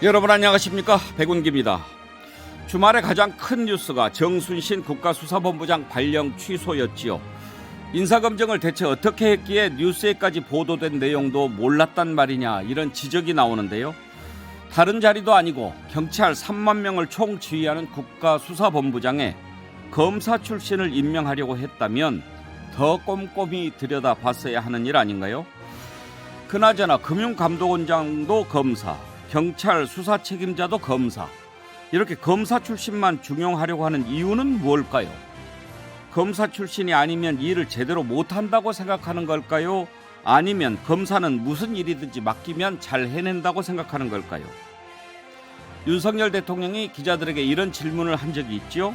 여러분 안녕하십니까 백운기입니다. 주말에 가장 큰 뉴스가 정순신 국가수사본부장 발령 취소였지요. 인사검증을 대체 어떻게 했기에 뉴스에까지 보도된 내용도 몰랐단 말이냐 이런 지적이 나오는데요. 다른 자리도 아니고 경찰 3만 명을 총 지휘하는 국가수사본부장에 검사 출신을 임명하려고 했다면 더 꼼꼼히 들여다봤어야 하는 일 아닌가요? 그나저나 금융감독원장도 검사, 경찰 수사 책임자도 검사. 이렇게 검사 출신만 중용하려고 하는 이유는 무엇일까요? 검사 출신이 아니면 일을 제대로 못한다고 생각하는 걸까요? 아니면 검사는 무슨 일이든지 맡기면 잘 해낸다고 생각하는 걸까요? 윤석열 대통령이 기자들에게 이런 질문을 한 적이 있지요.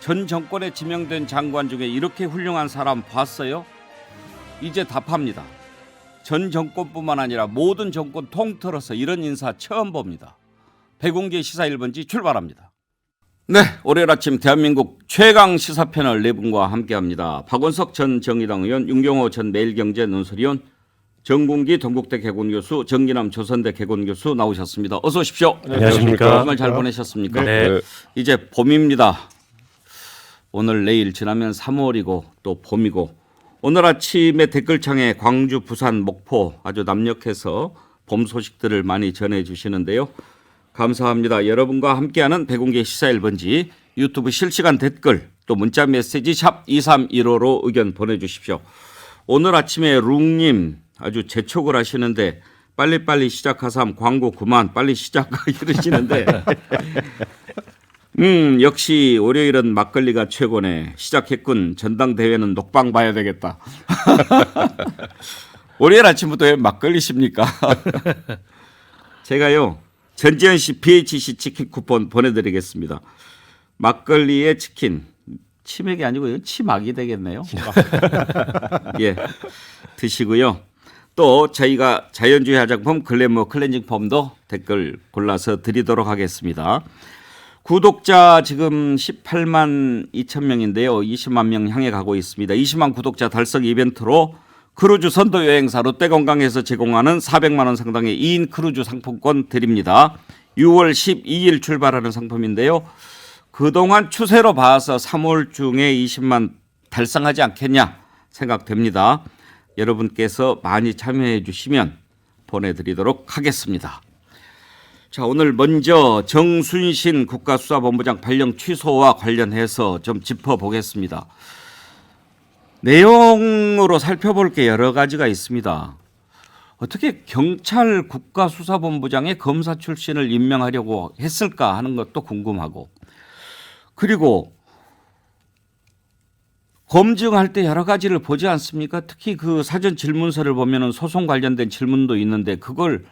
전 정권에 지명된 장관 중에 이렇게 훌륭한 사람 봤어요? 이제 답합니다. 전 정권뿐만 아니라 모든 정권 통틀어서 이런 인사 처음 봅니다. 백운기 시사 1번지 출발합니다. 네, 월요일 아침 대한민국 최강 시사 패널 네 분과 함께합니다. 박원석 전 정의당 의원, 윤경호 전 매일경제 논설위원, 정군기 동국대 개공교수, 정기남 조선대 개공교수 나오셨습니다. 어서 오십시오. 안녕하십니까. 주말 잘 보내셨습니까? 네. 이제 봄입니다. 오늘 내일 지나면 3월이고 또 봄이고 오늘 아침에 댓글창에 광주, 부산, 목포 아주 남력해서 봄 소식들을 많이 전해 주시는데요. 감사합니다. 여러분과 함께하는 백운계 시사 1번지 유튜브 실시간 댓글 또 문자 메시지 샵 2315로 의견 보내주십시오. 오늘 아침에 룽님 아주 재촉을 하시는데 빨리빨리 시작하삼 광고 그만 빨리 시작 이러시는데 음 역시 월요일은 막걸리가 최고네. 시작했군. 전당대회는 녹방 봐야 되겠다. 월요일 아침부터 왜 막걸리십니까? 제가요 전지현 씨 BHC 치킨 쿠폰 보내드리겠습니다. 막걸리에 치킨. 치맥이 아니고 치막이 되겠네요. 예 드시고요. 또 저희가 자연주의 화장품 글래머 클렌징 폼도 댓글 골라서 드리도록 하겠습니다. 구독자 지금 18만 2천 명인데요. 20만 명 향해 가고 있습니다. 20만 구독자 달성 이벤트로 크루즈 선도 여행사 롯데관광에서 제공하는 400만 원 상당의 2인 크루즈 상품권 드립니다. 6월 12일 출발하는 상품인데요. 그동안 추세로 봐서 3월 중에 20만 달성하지 않겠냐 생각됩니다. 여러분께서 많이 참여해 주시면 보내드리도록 하겠습니다. 자, 오늘 먼저 정순신 국가수사본부장 발령 취소와 관련해서 좀 짚어보겠습니다. 내용으로 살펴볼 게 여러 가지가 있습니다. 어떻게 경찰 국가수사본부장의 검사 출신을 임명하려고 했을까 하는 것도 궁금하고 그리고 검증할 때 여러 가지를 보지 않습니까? 특히 그 사전 질문서를 보면은 소송 관련된 질문도 있는데 그걸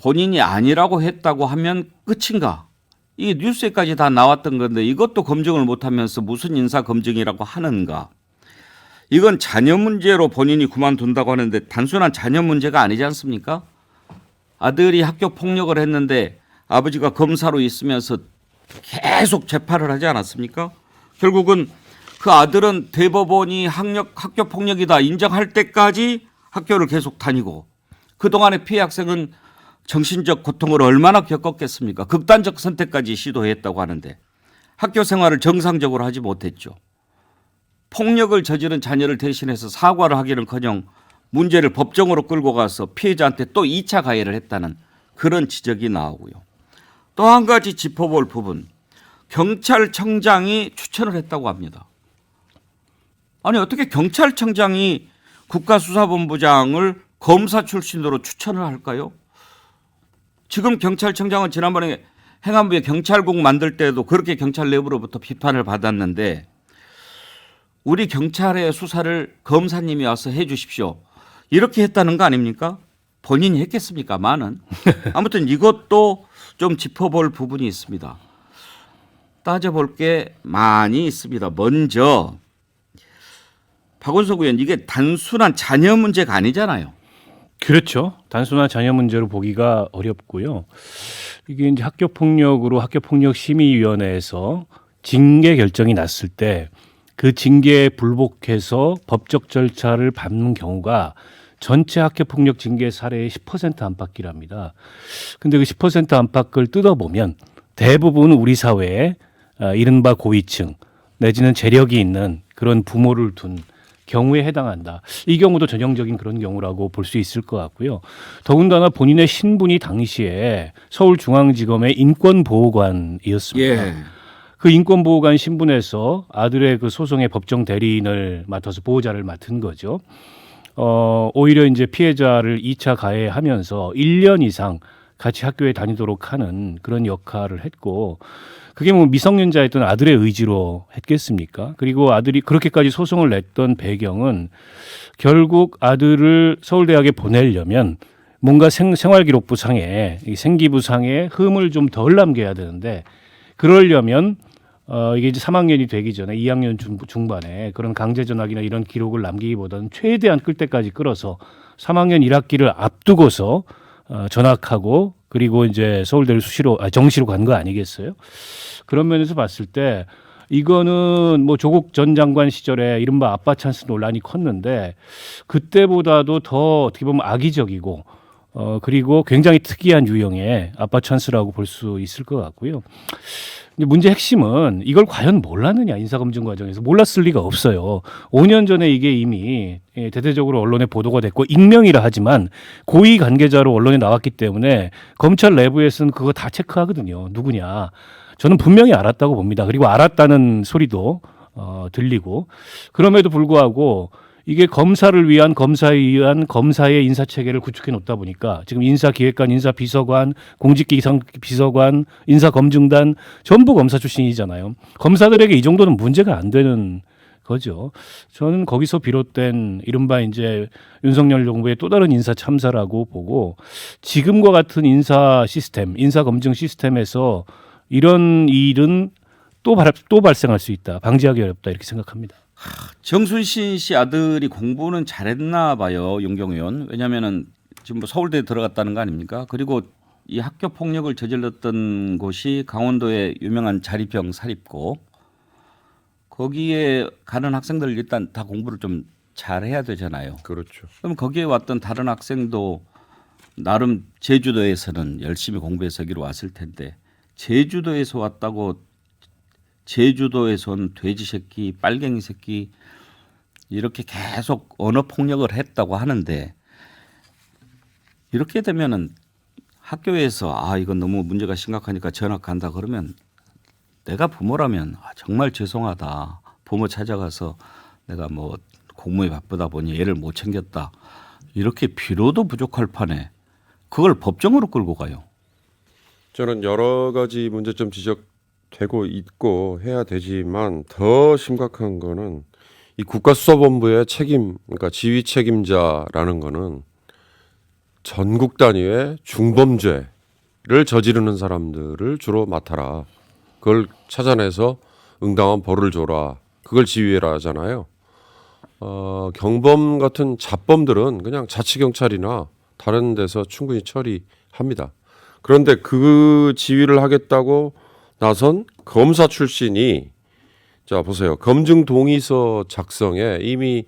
본인이 아니라고 했다고 하면 끝인가? 이 뉴스에까지 다 나왔던 건데 이것도 검증을 못하면서 무슨 인사 검증이라고 하는가? 이건 자녀 문제로 본인이 그만둔다고 하는데 단순한 자녀 문제가 아니지 않습니까? 아들이 학교 폭력을 했는데 아버지가 검사로 있으면서 계속 재판을 하지 않았습니까? 결국은 그 아들은 대법원이 학력, 학교 폭력이다 인정할 때까지 학교를 계속 다니고 그동안의 피해 학생은 정신적 고통을 얼마나 겪었겠습니까? 극단적 선택까지 시도했다고 하는데 학교 생활을 정상적으로 하지 못했죠. 폭력을 저지른 자녀를 대신해서 사과를 하기는커녕 문제를 법정으로 끌고 가서 피해자한테 또 2차 가해를 했다는 그런 지적이 나오고요. 또 한 가지 짚어볼 부분 경찰청장이 추천을 했다고 합니다. 아니 어떻게 경찰청장이 국가수사본부장을 검사 출신으로 추천을 할까요? 지금 경찰청장은 지난번에 행안부에 경찰국 만들 때도 그렇게 경찰 내부로부터 비판을 받았는데 우리 경찰의 수사를 검사님이 와서 해 주십시오. 이렇게 했다는 거 아닙니까? 본인이 했겠습니까? 많은. 아무튼 이것도 좀 짚어볼 부분이 있습니다. 따져볼 게 많이 있습니다. 먼저 박원석 의원 이게 단순한 자녀 문제가 아니잖아요. 그렇죠. 단순한 자녀 문제로 보기가 어렵고요. 이게 이제 학교 폭력으로 학교 폭력 심의위원회에서 징계 결정이 났을 때 그 징계에 불복해서 법적 절차를 밟는 경우가 전체 학교 폭력 징계 사례의 10% 안팎이랍니다. 근데 그 10% 안팎을 뜯어보면 대부분 우리 사회에 아, 이른바 고위층 내지는 재력이 있는 그런 부모를 둔 경우에 해당한다. 이 경우도 전형적인 그런 경우라고 볼 수 있을 것 같고요. 더군다나 본인의 신분이 당시에 서울중앙지검의 인권보호관이었습니다. 예. 그 인권보호관 신분에서 아들의 그 소송의 법정 대리인을 맡아서 보호자를 맡은 거죠. 어, 오히려 이제 피해자를 2차 가해하면서 1년 이상 같이 학교에 다니도록 하는 그런 역할을 했고 그게 뭐 미성년자였던 아들의 의지로 했겠습니까? 그리고 아들이 그렇게까지 소송을 냈던 배경은 결국 아들을 서울대학에 보내려면 뭔가 생, 생활기록부 상에 이 생기부 상에 흠을 좀 덜 남겨야 되는데 그러려면 어 이게 이제 3학년이 되기 전에 2학년 중, 중반에 그런 강제 전학이나 이런 기록을 남기기보다는 최대한 끌 때까지 끌어서 3학년 1학기를 앞두고서 어 전학하고 그리고 이제 서울대를 수시로 아 정시로 간 거 아니겠어요? 그런 면에서 봤을 때 이거는 뭐 조국 전 장관 시절에 이른바 아빠 찬스 논란이 컸는데 그때보다도 더 어떻게 보면 악의적이고 어 그리고 굉장히 특이한 유형의 아빠 찬스라고 볼 수 있을 것 같고요. 문제 핵심은 이걸 과연 몰랐느냐 인사검증 과정에서 몰랐을 리가 없어요. 5년 전에 이게 이미 예, 대대적으로 언론에 보도가 됐고 익명이라 하지만 고위 관계자로 언론에 나왔기 때문에 검찰 내부에서는 그거 다 체크하거든요. 누구냐. 저는 분명히 알았다고 봅니다. 그리고 알았다는 소리도 어, 들리고 그럼에도 불구하고 이게 검사를 위한 검사에 의한 검사의 인사 체계를 구축해 놓다 보니까 지금 인사기획관, 인사비서관, 공직기상 비서관, 인사검증단 전부 검사 출신이잖아요. 검사들에게 이 정도는 문제가 안 되는 거죠. 저는 거기서 비롯된 이른바 이제 윤석열 정부의 또 다른 인사 참사라고 보고 지금과 같은 인사 시스템, 인사 검증 시스템에서 이런 일은 또, 발, 또 발생할 수 있다. 방지하기 어렵다. 이렇게 생각합니다. 정순신 씨 아들이 공부는 잘했나 봐요, 용경 의원. 왜냐면은 지금 뭐 서울대에 들어갔다는 거 아닙니까? 그리고 이 학교 폭력을 저질렀던 곳이 강원도의 유명한 자립형 사립고 거기에 가는 학생들 일단 다 공부를 좀 잘해야 되잖아요. 그렇죠. 그럼 거기에 왔던 다른 학생도 나름 제주도에서는 열심히 공부해서 여기로 왔을 텐데 제주도에서 왔다고 제주도에서 온 돼지 새끼, 빨갱이 새끼 이렇게 계속 언어 폭력을 했다고 하는데 이렇게 되면은 학교에서 아 이건 너무 문제가 심각하니까 전학 간다 그러면 내가 부모라면 아, 정말 죄송하다 부모 찾아가서 내가 뭐 공무에 바쁘다 보니 애를 못 챙겼다 이렇게 비로도 부족할 판에 그걸 법정으로 끌고 가요. 저는 여러 가지 문제점 지적 되고 있고 해야 되지만 더 심각한 거는 이 국가수사본부의 책임, 그러니까 지휘 책임자라는 거는 전국 단위의 중범죄를 저지르는 사람들을 주로 맡아라. 그걸 찾아내서 응당한 벌을 줘라. 그걸 지휘해라 하잖아요. 어, 경범 같은 잡범들은 그냥 자치경찰이나 다른 데서 충분히 처리합니다. 그런데 그 지휘를 하겠다고 나선 검사 출신이 자 보세요 검증 동의서 작성에 이미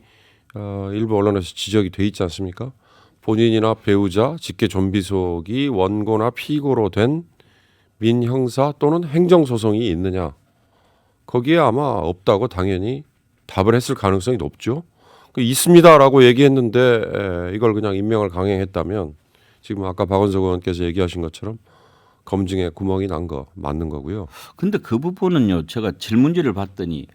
어, 일부 언론에서 지적이 돼 있지 않습니까? 본인이나 배우자, 직계 좀비속이 원고나 피고로 된 민형사 또는 행정소송이 있느냐? 거기에 아마 없다고 당연히 답을 했을 가능성이 높죠. 그 있습니다라고 얘기했는데 에, 이걸 그냥 임명을 강행했다면 지금 아까 박원석 의원께서 얘기하신 것처럼 검증에 구멍이 난 거 맞는 거고요. 근데 그 부분은요 제가 질문지를 봤더니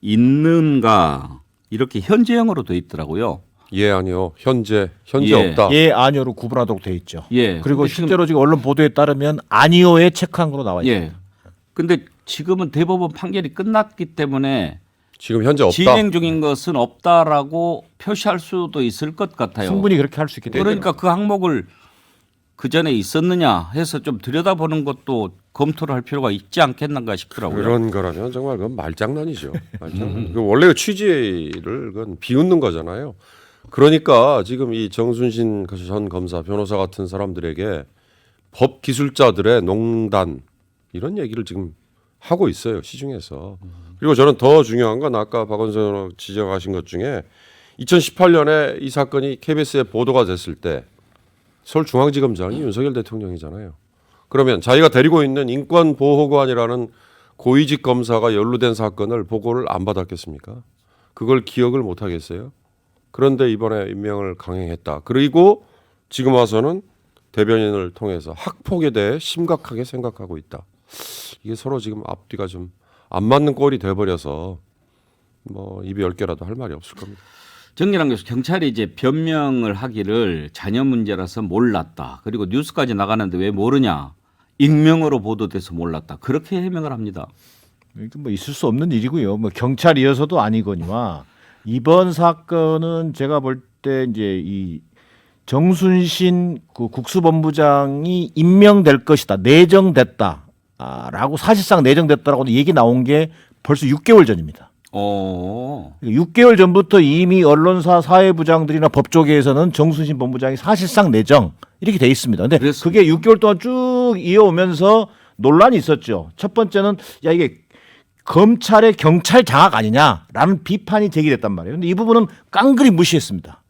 있는가 이렇게 현재형으로 돼 있더라고요. 예 아니요 현재 현재 예. 없다. 예 아니오로 구분하도록 돼 있죠. 예. 그리고 근데 지금- 실제로 지금 언론 보도에 따르면 아니오에 체크한 거로 나와 있습니다. 예. 근데 지금은 대법원 판결이 끝났기 때문에 지금 현재 없다. 진행 중인 것은 없다라고 표시할 수도 있을 것 같아요. 충분히 그렇게 할 수 있기 때문에 그러니까 그 항목을 그 전에 있었느냐 해서 좀 들여다보는 것도 검토를 할 필요가 있지 않겠는가 싶더라고요. 그런 거라면 정말 그건 말장난이죠. 말장난. 그 원래 그 취지를 그건 비웃는 거잖아요. 그러니까 지금 이 정순신 전 검사 변호사 같은 사람들에게 법 기술자들의 농단 이런 얘기를 지금 하고 있어요 시중에서. 그리고 저는 더 중요한 건 아까 의원 지적하신 것 중에 2018년에 이 사건이 KBS에 보도가 됐을 때 서울중앙지검장이 윤석열 대통령이잖아요. 그러면 자기가 데리고 있는 인권보호관이라는 고위직 검사가 연루된 사건을 보고를 안 받았겠습니까? 그걸 기억을 못 하겠어요? 그런데 이번에 임명을 강행했다. 그리고 지금 와서는 대변인을 통해서 학폭에 대해 심각하게 생각하고 있다. 이게 서로 지금 앞뒤가 좀 안 맞는 꼴이 돼버려서 뭐 입이 열 개라도 할 말이 없을 겁니다. 정기랑 교수 경찰이 이제 변명을 하기를 자녀 문제라서 몰랐다. 그리고 뉴스까지 나가는데 왜 모르냐? 익명으로 보도돼서 몰랐다. 그렇게 해명을 합니다. 이게 뭐 있을 수 없는 일이고요. 뭐 경찰이어서도 아니거니와 이번 사건은 제가 볼 때 이제 이 정순신 그 국수본부장이 임명될 것이다, 내정됐다 라고 사실상 내정됐다라고 얘기 나온 게 벌써 6개월 전입니다. 어. 6개월 전부터 이미 언론사 사회부장들이나 법조계에서는 정순신 본부장이 사실상 내정 이렇게 돼 있습니다. 근데 그래서- 그게 6개월 동안 쭉 이어오면서 논란이 있었죠. 첫 번째는 야 이게 검찰의 경찰 장악 아니냐라는 비판이 제기됐단 말이에요. 근데 이 부분은 깡그리 무시했습니다.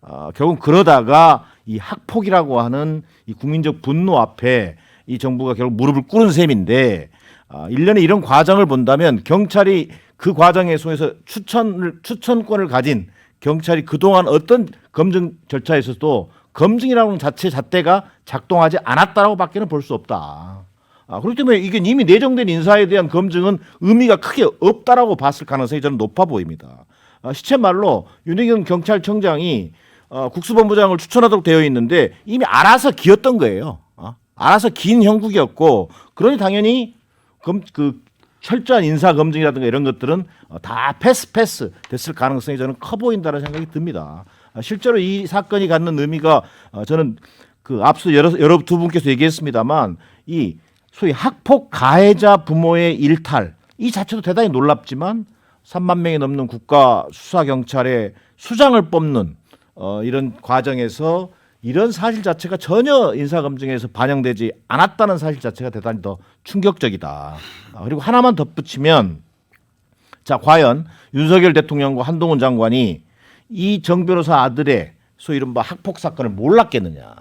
아, 결국 그러다가 이 학폭이라고 하는 이 국민적 분노 앞에 이 정부가 결국 무릎을 꿇은 셈인데 아, 일련의 이런 과정을 본다면 경찰이 그 과정에 속에서 추천을 추천권을 가진 경찰이 그동안 어떤 검증 절차에서도 검증이라는 자체 잣대가 작동하지 않았다라고 밖에는 볼 수 없다. 아, 그렇기 때문에 이게 이미 내정된 인사에 대한 검증은 의미가 크게 없다라고 봤을 가능성이 저는 높아 보입니다. 아, 시체 말로 윤희경 경찰청장이 어, 국수본부장을 추천하도록 되어 있는데 이미 알아서 기었던 거예요. 어? 알아서 긴 형국이었고 그러니 당연히 검, 그 철저한 인사 검증이라든가 이런 것들은 어, 다 패스 패스 됐을 가능성이 저는 커 보인다는 생각이 듭니다. 아, 실제로 이 사건이 갖는 의미가 어, 저는 그 앞서 여러 여러 두 분께서 얘기했습니다만 이 소위 학폭 가해자 부모의 일탈 이 자체도 대단히 놀랍지만 3만 명이 넘는 국가 수사 경찰의 수장을 뽑는 어, 이런 과정에서 이런 사실 자체가 전혀 인사 검증에서 반영되지 않았다는 사실 자체가 대단히 더 충격적이다. 아, 그리고 하나만 덧붙이면 자 과연 윤석열 대통령과 한동훈 장관이 이 정 변호사 아들의 소위 이른바 학폭 사건을 몰랐겠느냐.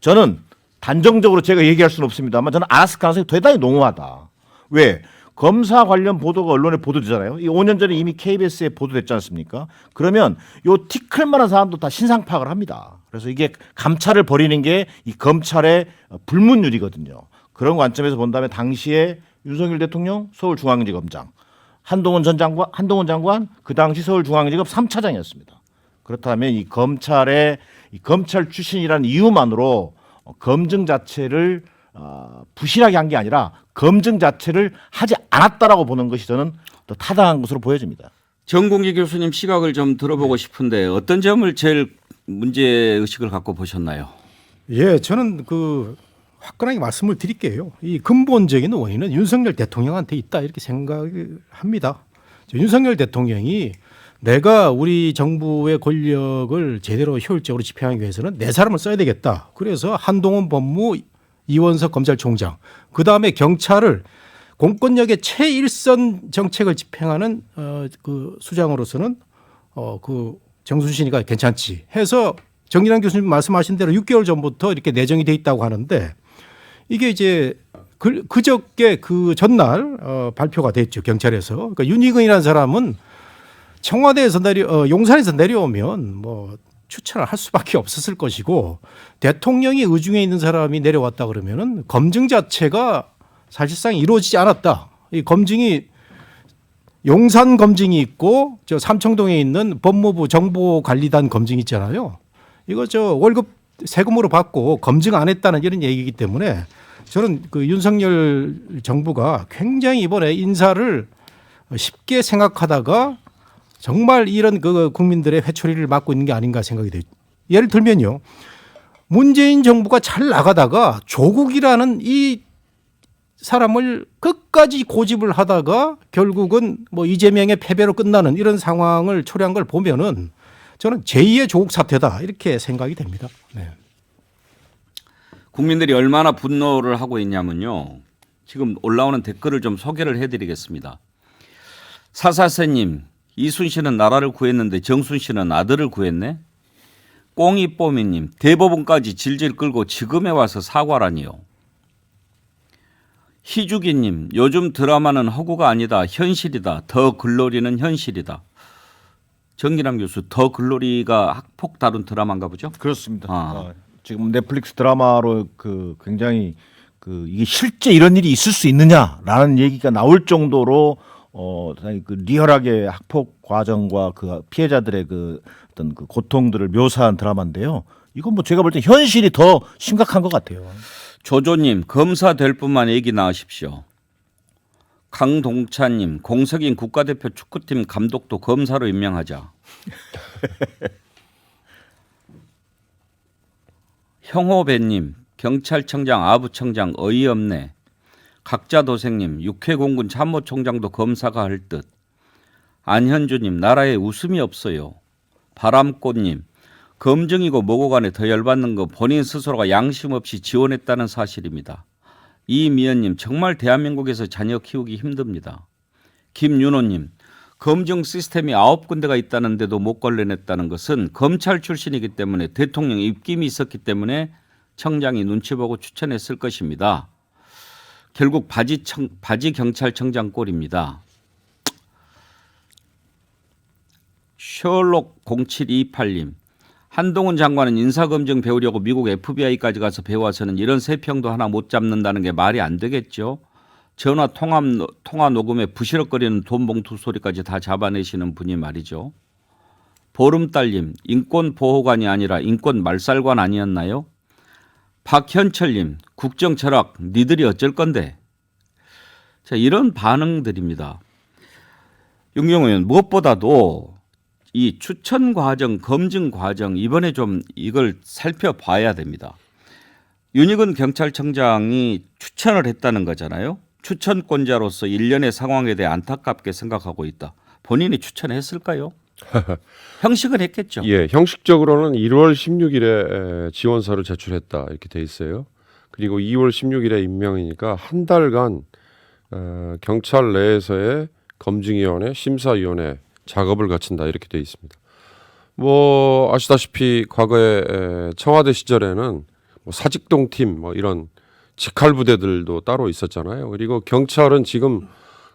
저는 단정적으로 제가 얘기할 수는 없습니다만 저는 알았을 가능성이 대단히 농후하다. 왜? 검사 관련 보도가 언론에 보도되잖아요. 이 5년 전에 이미 KBS에 보도됐지 않습니까? 그러면 요 티클만한 사람도 다 신상 파악을 합니다. 그래서 이게 감찰을 벌이는 게 이 검찰의 불문율이거든요. 그런 관점에서 본다면 당시에 윤석열 대통령 서울중앙지검장 한동훈 전 장관, 한동훈 장관 그 당시 서울중앙지검 3차장이었습니다. 그렇다면 이 검찰의 이 검찰 출신이라는 이유만으로 어, 검증 자체를 어, 부실하게 한 게 아니라 검증 자체를 하지 않았다라고 보는 것이 저는 더 타당한 것으로 보여집니다. 정공기 교수님 시각을 좀 들어보고 싶은데 어떤 점을 제일 문제 의식을 갖고 보셨나요? 예, 저는 그 화끈하게 말씀을 드릴게요. 이 근본적인 원인은 윤석열 대통령한테 있다 이렇게 생각을 합니다. 저 윤석열 대통령이 내가 우리 정부의 권력을 제대로 효율적으로 집행하기 위해서는 내 사람을 써야 되겠다. 그래서 한동훈 법무 이원석 검찰총장, 그 다음에 경찰을 공권력의 최일선 정책을 집행하는 어, 그 수장으로서는 어, 그 정순신이가 괜찮지 해서 정진환 교수님 말씀하신 대로 6개월 전부터 이렇게 내정이 돼 있다고 하는데 이게 이제 그, 그저께 그 전날 어, 발표가 됐죠 경찰에서. 그러니까 윤희근이라는 사람은 청와대에서 내려 어, 용산에서 내려오면 뭐 추천을 할 수밖에 없었을 것이고 대통령이 의중에 있는 사람이 내려왔다 그러면은 검증 자체가 사실상 이루어지지 않았다. 이 검증이 용산 검증이 있고 저 삼청동에 있는 법무부 정보관리단 검증 있잖아요. 이거 저 월급 세금으로 받고 검증 안 했다는 이런 얘기이기 때문에 저는 그 윤석열 정부가 굉장히 이번에 인사를 쉽게 생각하다가 정말 이런 그 국민들의 회초리를 맞고 있는 게 아닌가 생각이 돼요. 예를 들면요. 문재인 정부가 잘 나가다가 조국이라는 이 사람을 끝까지 고집을 하다가 결국은 뭐 이재명의 패배로 끝나는 이런 상황을 초래한 걸 보면은 저는 제2의 조국 사태다 이렇게 생각이 됩니다. 네. 국민들이 얼마나 분노를 하고 있냐면요. 지금 올라오는 댓글을 좀 소개를 해드리겠습니다. 사사세님, 이순신은 나라를 구했는데 정순신은 아들을 구했네. 꽁이뽀미님 대법원까지 질질 끌고 지금에 와서 사과라니요. 희주기님 요즘 드라마는 허구가 아니다 현실이다 더 글로리는 현실이다. 정기남 교수 더 글로리가 학폭 다룬 드라마인가 보죠? 그렇습니다. 아. 어, 지금 넷플릭스 드라마로 그 굉장히 그 이게 실제 이런 일이 있을 수 있느냐라는 얘기가 나올 정도로 어 그 리얼하게 학폭 과정과 그 피해자들의 그 어떤 그 고통들을 묘사한 드라마인데요. 이건 뭐 제가 볼 때 현실이 더 심각한 것 같아요. 조조님 검사 될 뿐만 얘기 나으십시오. 강동찬님 공석인 국가대표 축구팀 감독도 검사로 임명하자. 형호배님 경찰청장 아부청장 어이없네. 각자 도생님 육해공군 참모총장도 검사가 할 듯. 안현주님 나라에 웃음이 없어요. 바람꽃님 검증이고 뭐고 간에 더 열받는 거 본인 스스로가 양심 없이 지원했다는 사실입니다. 이미연님 정말 대한민국에서 자녀 키우기 힘듭니다. 김윤호님 검증 시스템이 아홉 군데가 있다는데도 못 걸러냈다는 것은 검찰 출신이기 때문에 대통령 입김이 있었기 때문에 청장이 눈치 보고 추천했을 것입니다. 결국 바지, 청, 바지 경찰청장 꼴입니다. 셜록 0728님 한동훈 장관은 인사검증 배우려고 미국 FBI까지 가서 배워서는 이런 세평도 하나 못 잡는다는 게 말이 안 되겠죠. 전화 통화, 통화 녹음에 부시럭거리는 돈 봉투 소리까지 다 잡아내시는 분이 말이죠. 보름달님 인권 보호관이 아니라 인권 말살관 아니었나요? 박현철님 국정 철학 니들이 어쩔 건데? 자 이런 반응들입니다. 윤경 의원 무엇보다도 이 추천 과정, 검증 과정 이번에 좀 이걸 살펴봐야 됩니다. 윤희근 경찰청장이 추천을 했다는 거잖아요. 추천권자로서 일련의 상황에 대해 안타깝게 생각하고 있다. 본인이 추천했을까요? 형식은 했겠죠. 예, 형식적으로는 1월 16일에 지원서를 제출했다 이렇게 돼 있어요. 그리고 2월 16일에 임명이니까 한 달간 어, 경찰 내에서의 검증위원회, 심사위원회 작업을 거친다 이렇게 돼 있습니다. 뭐 아시다시피 과거에 에, 청와대 시절에는 뭐 사직동 팀뭐 이런 직할 부대들도 따로 있었잖아요. 그리고 경찰은 지금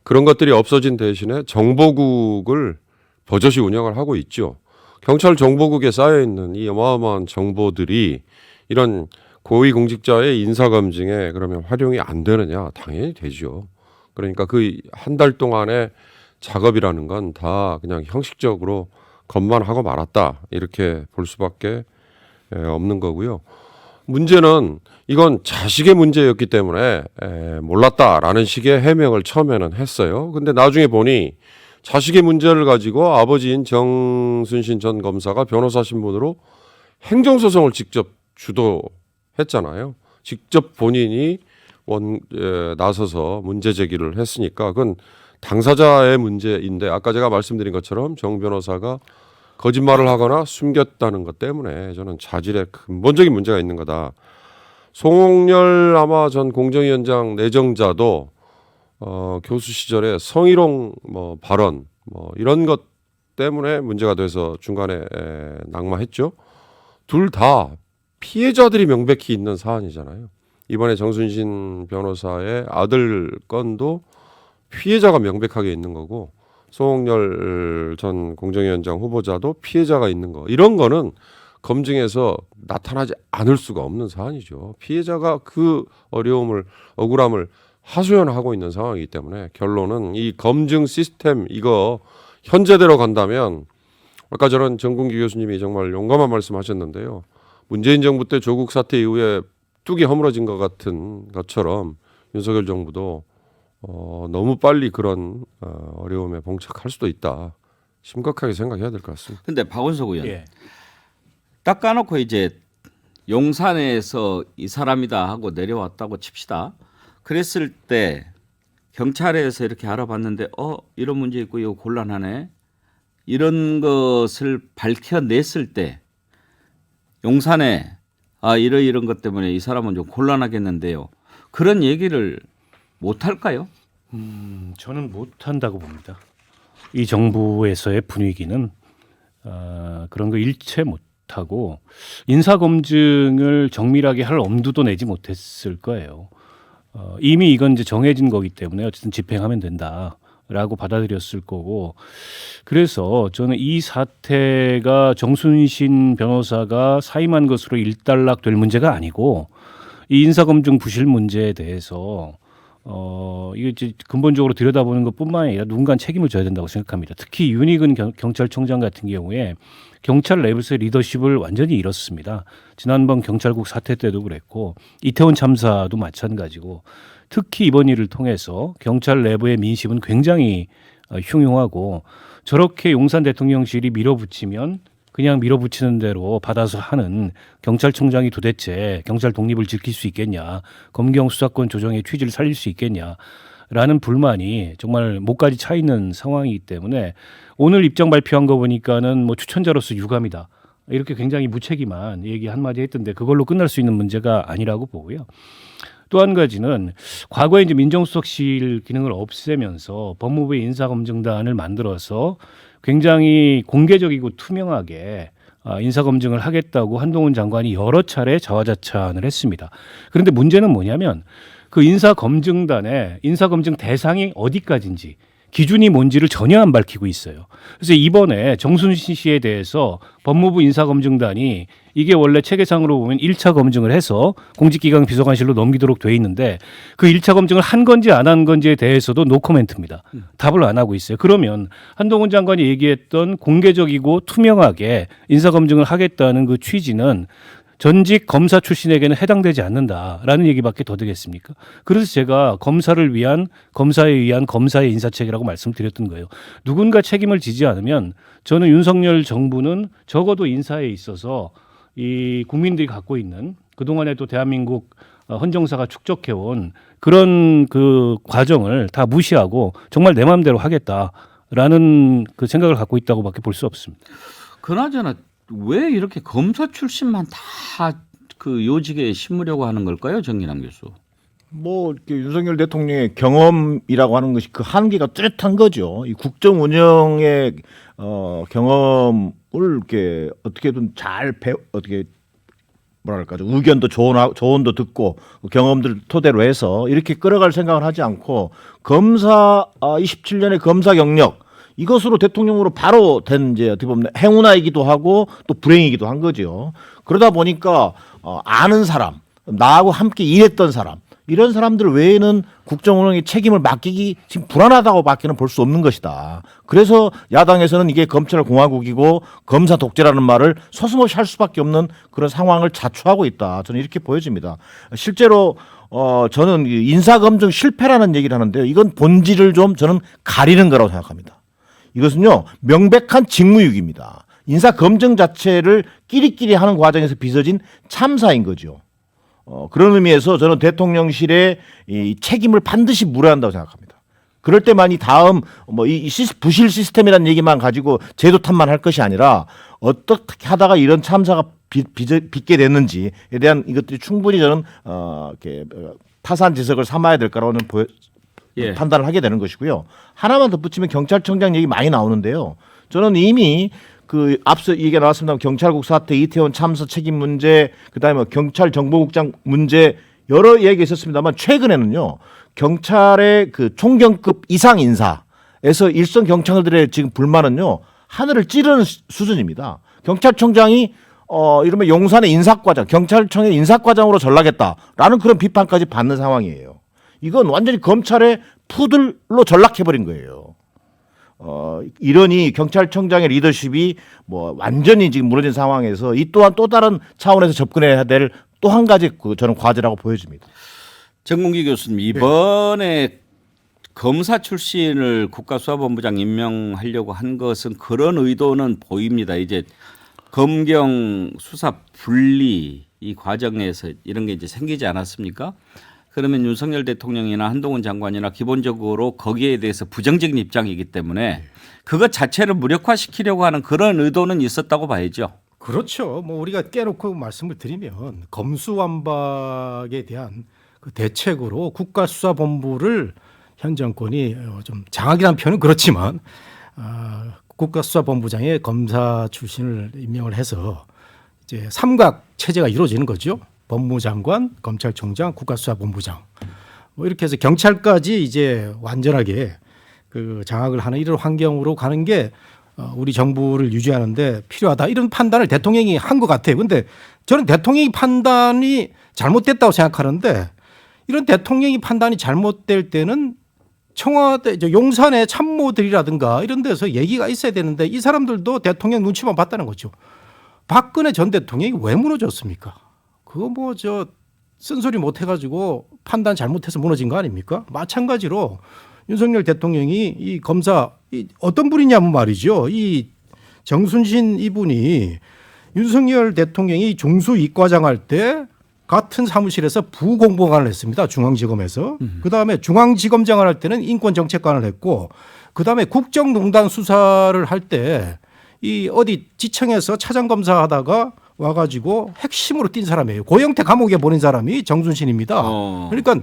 그런 것들이 없어진 대신에 정보국을 버젓이 운영을 하고 있죠. 경찰 정보국에 쌓여 있는 이 어마어마한 정보들이 이런 고위 공직자의 인사 검증에 그러면 활용이 안 되느냐? 당연히 되죠. 그러니까 그 한 달 동안의 작업이라는 건 다 그냥 형식적으로 것만 하고 말았다 이렇게 볼 수밖에 에, 없는 거고요. 문제는 이건 자식의 문제였기 때문에 에, 몰랐다라는 식의 해명을 처음에는 했어요. 근데 나중에 보니 자식의 문제를 가지고 아버지인 정순신 전 검사가 변호사 신분으로 행정소송을 직접 주도했잖아요. 직접 본인이 원 에, 나서서 문제 제기를 했으니까 그건 당사자의 문제인데 아까 제가 말씀드린 것처럼 정 변호사가 거짓말을 하거나 숨겼다는 것 때문에 저는 자질에 근본적인 문제가 있는 거다. 송홍열 아마 전 공정위원장 내정자도 어, 교수 시절에 성희롱 뭐 발언 뭐 이런 것 때문에 문제가 돼서 중간에 에, 낙마했죠. 둘 다 피해자들이 명백히 있는 사안이잖아요. 이번에 정순신 변호사의 아들 건도 피해자가 명백하게 있는 거고 송홍열 전 공정위원장 후보자도 피해자가 있는 거 이런 거는 검증에서 나타나지 않을 수가 없는 사안이죠. 피해자가 그 어려움을 억울함을 하소연하고 있는 상황이기 때문에 결론은 이 검증 시스템 이거 현재대로 간다면 아까 저는 정kun기 교수님이 정말 용감한 말씀하셨는데요. 문재인 정부 때 조국 사태 이후에 뚝이 허물어진 것 같은 것처럼 윤석열 정부도 어, 너무 빨리 그런 어, 어려움에 봉착할 수도 있다. 심각하게 생각해야 될 것 같습니다. 근데 박원석 의원 예. 딱 까놓고 이제 용산에서 이 사람이다 하고 내려왔다고 칩시다. 그랬을 때 경찰에서 이렇게 알아봤는데 어 이런 문제 있고 이거 곤란하네 이런 것을 밝혀냈을 때 용산에 아 이러 이런 것 때문에 이 사람은 좀 곤란하겠는데요. 그런 얘기를 못 할까요? 음, 저는 못 한다고 봅니다. 이 정부에서의 분위기는 어, 그런 거 일체 못 하고 인사 검증을 정밀하게 할 엄두도 내지 못했을 거예요. 어, 이미 이건 이제 정해진 거기 때문에 어쨌든 집행하면 된다 라고 받아들였을 거고. 그래서 저는 이 사태가 정순신 변호사가 사임한 것으로 일단락 될 문제가 아니고 이 인사검증 부실 문제에 대해서 어 이게 이제 근본적으로 들여다보는 것뿐만 아니라 누군가 책임을 져야 된다고 생각합니다. 특히 윤희근 경, 경찰청장 같은 경우에 경찰 내부에서의 리더십을 완전히 잃었습니다. 지난번 경찰국 사태 때도 그랬고 이태원 참사도 마찬가지고 특히 이번 일을 통해서 경찰 내부의 민심은 굉장히 어, 흉흉하고 저렇게 용산 대통령실이 밀어붙이면 그냥 밀어붙이는 대로 받아서 하는 경찰청장이 도대체 경찰 독립을 지킬 수 있겠냐, 검경 수사권 조정의 취지를 살릴 수 있겠냐 라는 불만이 정말 목까지 차 있는 상황이기 때문에 오늘 입장 발표한 거 보니까는 뭐 추천자로서 유감이다. 이렇게 굉장히 무책임한 얘기 한마디 했던데 그걸로 끝날 수 있는 문제가 아니라고 보고요. 또 한 가지는 과거에 이제 민정수석실 기능을 없애면서 법무부의 인사검증단을 만들어서 굉장히 공개적이고 투명하게 아, 인사검증을 하겠다고 한동훈 장관이 여러 차례 자화자찬을 했습니다. 그런데 문제는 뭐냐면 그 인사검증단의 인사검증 대상이 어디까지인지 기준이 뭔지를 전혀 안 밝히고 있어요. 그래서 이번에 정순신 씨에 대해서 법무부 인사검증단이 이게 원래 체계상으로 보면 1차 검증을 해서 공직기강 비서관실로 넘기도록 돼 있는데 그 1차 검증을 한 건지 안 한 건지에 대해서도 노코멘트입니다. 답을 안 하고 있어요. 그러면 한동훈 장관이 얘기했던 공개적이고 투명하게 인사 검증을 하겠다는 그 취지는 전직 검사 출신에게는 해당되지 않는다라는 얘기밖에 더 되겠습니까? 그래서 제가 검사를 위한 검사에 의한 검사의 인사책이라고 말씀드렸던 거예요. 누군가 책임을 지지 않으면 저는 윤석열 정부는 적어도 인사에 있어서 이 국민들이 갖고 있는 그동안에 또 대한민국 어, 헌정사가 축적해온 그런 그 과정을 다 무시하고 정말 내 마음대로 하겠다라는 그 생각을 갖고 있다고밖에 볼 수 없습니다. 그나저나 왜 이렇게 검사 출신만 다 그 요직에 심으려고 하는 걸까요, 정진환 교수? 뭐 이렇게 윤석열 대통령의 경험이라고 하는 것이 그 한계가 뚜렷한 거죠. 이 국정 운영의 어 경험을 이렇게 어떻게든 잘 배, 어떻게 뭐랄까 좀 의견도 조언 조언도 듣고 경험들 토대로 해서 이렇게 끌어갈 생각을 하지 않고 검사 아, 27년의 검사 경력 이것으로 대통령으로 바로 된 이제 어떻게 보면 행운아이기도 하고 또 불행이기도 한 거죠. 그러다 보니까 어, 아는 사람, 나하고 함께 일했던 사람 이런 사람들 외에는 국정운영의 책임을 맡기기 지금 불안하다고 밖에는 볼 수 없는 것이다. 그래서 야당에서는 이게 검찰 공화국이고 검사 독재라는 말을 서슴없이 할 수밖에 없는 그런 상황을 자초하고 있다. 저는 이렇게 보여집니다. 실제로 어 저는 이 인사검증 실패라는 얘기를 하는데요. 이건 본질을 좀 저는 가리는 거라고 생각합니다. 이것은요 명백한 직무유기입니다. 인사 검증 자체를 끼리끼리 하는 과정에서 빚어진 참사인 거죠. 어, 그런 의미에서 저는 대통령실의 이 책임을 반드시 물어야 한다고 생각합니다. 그럴 때만이 다음 뭐이 부실 시스템이라는 얘기만 가지고 제도 탓만 할 것이 아니라 어떻게 하다가 이런 참사가 빚, 빚, 빚게 됐는지에 대한 이것들이 충분히 저는 어, 이렇게 어, 타산 지석을 삼아야 될 거라고는 보여, 예. 판단을 하게 되는 것이고요. 하나만 덧붙이면 경찰청장 얘기 많이 나오는데요. 저는 이미 그 앞서 얘기가 나왔습니다. 경찰국 사태, 이태원 참사 책임 문제, 그다음에 뭐 경찰 정보국장 문제 여러 얘기가 있었습니다만 최근에는요. 경찰의 그 총경급 이상 인사에서 일선 경찰들의 지금 불만은요. 하늘을 찌르는 수- 수준입니다. 경찰청장이 어 이러면 용산의 인사과장, 경찰청의 인사과장으로 전락했다라는 그런 비판까지 받는 상황이에요. 이건 완전히 검찰의 푸들로 전락해버린 거예요. 어, 이러니 경찰청장의 리더십이 뭐 완전히 지금 무너진 상황에서 이 또한 또 다른 차원에서 접근해야 될 또 한 가지 그 저는 과제라고 보여집니다. 정문기 교수님 이번에 검사 출신을 국가수사본부장 임명하려고 한 것은 그런 의도는 보입니다. 이제 검경 수사 분리 이 과정에서 이런 게 이제 생기지 않았습니까? 그러면 윤석열 대통령이나 한동훈 장관이나 기본적으로 거기에 대해서 부정적인 입장이기 때문에 그것 자체를 무력화시키려고 하는 그런 의도는 있었다고 봐야죠. 그렇죠. 뭐 우리가 깨놓고 말씀을 드리면 검수완박에 대한 그 대책으로 국가수사본부를 현 정권이 어, 좀 장악이라는 표현은 그렇지만 아, 국가수사본부장의 검사 출신을 임명을 해서 이제 삼각 체제가 이루어지는 거죠. 법무장관, 검찰총장, 국가수사본부장. 뭐 이렇게 해서 경찰까지 이제 완전하게 그 장악을 하는 이런 환경으로 가는 게 어, 우리 정부를 유지하는데 필요하다 이런 판단을 대통령이 한 것 같아요. 근데 저는 대통령이 판단이 잘못됐다고 생각하는데 이런 대통령이 판단이 잘못될 때는 청와대 저 용산의 참모들이라든가 이런 데서 얘기가 있어야 되는데 이 사람들도 대통령 눈치만 봤다는 거죠. 박근혜 전 대통령이 왜 무너졌습니까? 그거 뭐 저 쓴소리 못 해가지고 판단 잘못해서 무너진 거 아닙니까? 마찬가지로 윤석열 대통령이 이 검사 이 어떤 분이냐면 말이죠. 이 정순신 이분이 윤석열 대통령이 중수 이과장 할 때 같은 사무실에서 부공보관을 했습니다. 중앙지검에서. 그다음에 중앙지검장을 할 때는 인권정책관을 했고 그다음에 국정농단 수사를 할 때 이 어디 지청에서 차장 검사 하다가 와가지고 핵심으로 뛴 사람이에요. 고영태 감옥에 보낸 사람이 정순신입니다. 어. 그러니까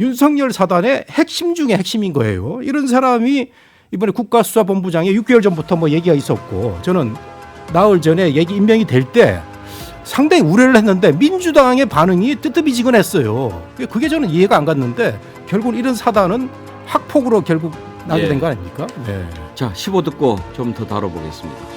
윤석열 사단의 핵심 중에 핵심인 거예요. 이런 사람이 이번에 국가수사본부장에 6개월 전부터 뭐 얘기가 있었고 저는 나흘 전에 얘기 임명이 될 때 상당히 우려를 했는데 민주당의 반응이 뜨뜻미지근했어요. 그게 저는 이해가 안 갔는데 결국 이런 사단은 학폭으로 결국 나게 예. 된거 아닙니까? 네. 자, 15 듣고 좀 더 다뤄보겠습니다.